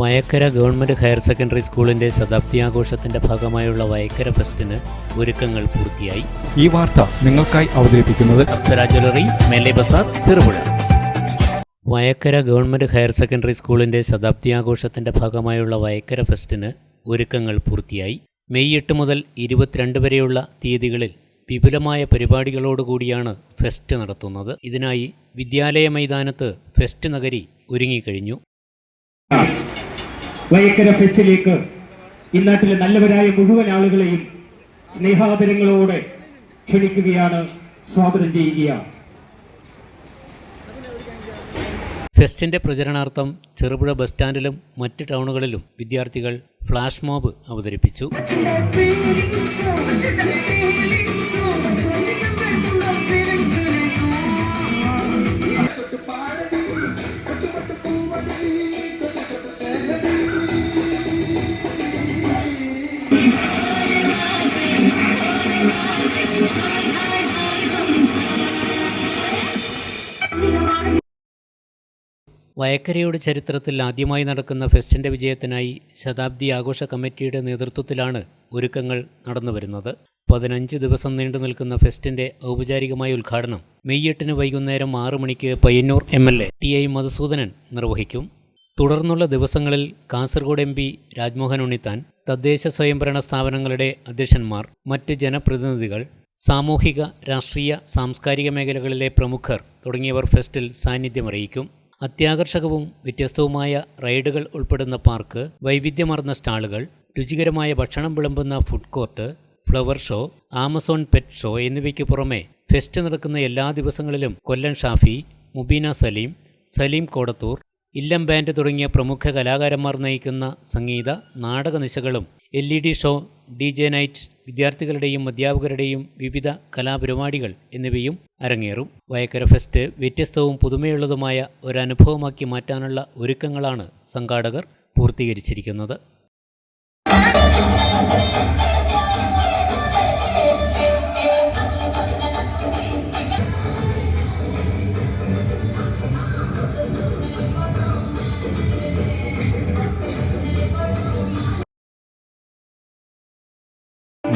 Vayakkara government higher secondary സ്കൂളിന്റെ ശതാബ്ദി ആഘോഷത്തിന്റെ ഭാഗമായുള്ള വയക്കര ഫെസ്റ്റിന് ഒരുക്കങ്ങൾ പൂർത്തിയായി. ഈ വാർത്ത നിങ്ങൾക്കായി അവതരിപ്പിക്കുന്നത് Apsara jewellery Mele Bazar Cherupuzha. Vayakkara government higher secondary സ്കൂളിന്റെ ശതാബ്ദി ആഘോഷത്തിന്റെ ഭാഗമായുള്ള വയക്കര ഫെസ്റ്റിന് ഒരുക്കങ്ങൾ പൂർത്തിയായി. മെയ് എട്ട് മുതൽ ഇരുപത്തിരണ്ട് വരെയുള്ള തീയതികളിൽ വിപുലമായ പരിപാടികളോടുകൂടിയാണ് ഫെസ്റ്റ് നടത്തുന്നത്. ഇതിനായി വിദ്യാലയ മൈതാനത്ത് ഫെസ്റ്റ് നഗരി ഒരുങ്ങിക്കഴിഞ്ഞു. വയക്കര ഫെസ്റ്റിലേക്ക് ഇന്നാട്ടിലെ നല്ലവരായ മുഴുവൻ ആളുകളെയും സ്നേഹാദരങ്ങളോടെ ക്ഷണിക്കുകയാണ് സ്വാഗതം ചെയ്യുകയാണ്. ഫെസ്റ്റിന്റെ പ്രചരണാർത്ഥം ചെറുപുഴ ബസ് സ്റ്റാൻഡിലും മറ്റ് ടൗണുകളിലും വിദ്യാർത്ഥികൾ ഫ്ലാഷ് മോബ് അവതരിപ്പിച്ചു. വയക്കരയുടെ ചരിത്രത്തിൽ ആദ്യമായി നടക്കുന്ന ഫെസ്റ്റിന്റെ വിജയത്തിനായി ശതാബ്ദി ആഘോഷ കമ്മിറ്റിയുടെ നേതൃത്വത്തിലാണ് ഒരുക്കങ്ങൾ നടന്നുവരുന്നത് പതിനഞ്ച് ദിവസം നീണ്ടു നിൽക്കുന്ന ഫെസ്റ്റിന്റെ ഔപചാരികമായ ഉദ്ഘാടനം മെയ് എട്ടിന് വൈകുന്നേരം ആറു മണിക്ക് Payyanur M L A T I Madhusoodanan നിർവഹിക്കും. തുടർന്നുള്ള ദിവസങ്ങളിൽ കാസർഗോഡ് എം പി രാജ്മോഹൻ ഉണ്ണിത്താൻ തദ്ദേശ സ്വയംഭരണ സ്ഥാപനങ്ങളുടെ അധ്യക്ഷന്മാർ മറ്റ് ജനപ്രതിനിധികൾ സാമൂഹിക രാഷ്ട്രീയ സാംസ്കാരിക മേഖലകളിലെ പ്രമുഖർ തുടങ്ങിയവർ ഫെസ്റ്റിൽ സാന്നിധ്യമറിയിക്കും. അത്യാകർഷകവും വ്യത്യസ്തവുമായ റൈഡുകൾ ഉൾപ്പെടുന്ന പാർക്ക് വൈവിധ്യമാർന്ന സ്റ്റാളുകൾ രുചികരമായ ഭക്ഷണം വിളമ്പുന്ന food court flower show Amazon pet show എന്നിവയ്ക്ക് പുറമെ ഫെസ്റ്റ് നടക്കുന്ന എല്ലാ ദിവസങ്ങളിലും കൊല്ലൻ ഷാഫി മുബീന സലീം സലീം കോടത്തൂർ ഇല്ലം ബാൻഡ് തുടങ്ങിയ പ്രമുഖ കലാകാരന്മാർ നയിക്കുന്ന സംഗീത നാടക നിശകളും L E D show D J night വിദ്യാർത്ഥികളുടെയും അധ്യാപകരുടെയും വിവിധ കലാപരിപാടികൾ എന്നിവയും അരങ്ങേറും. വയക്കര ഫെസ്റ്റ് വ്യത്യസ്തവും പുതുമയുള്ളതുമായ ഒരനുഭവമാക്കി മാറ്റാനുള്ള ഒരുക്കങ്ങളാണ് സംഘാടകർ പൂർത്തീകരിച്ചിരിക്കുന്നത്.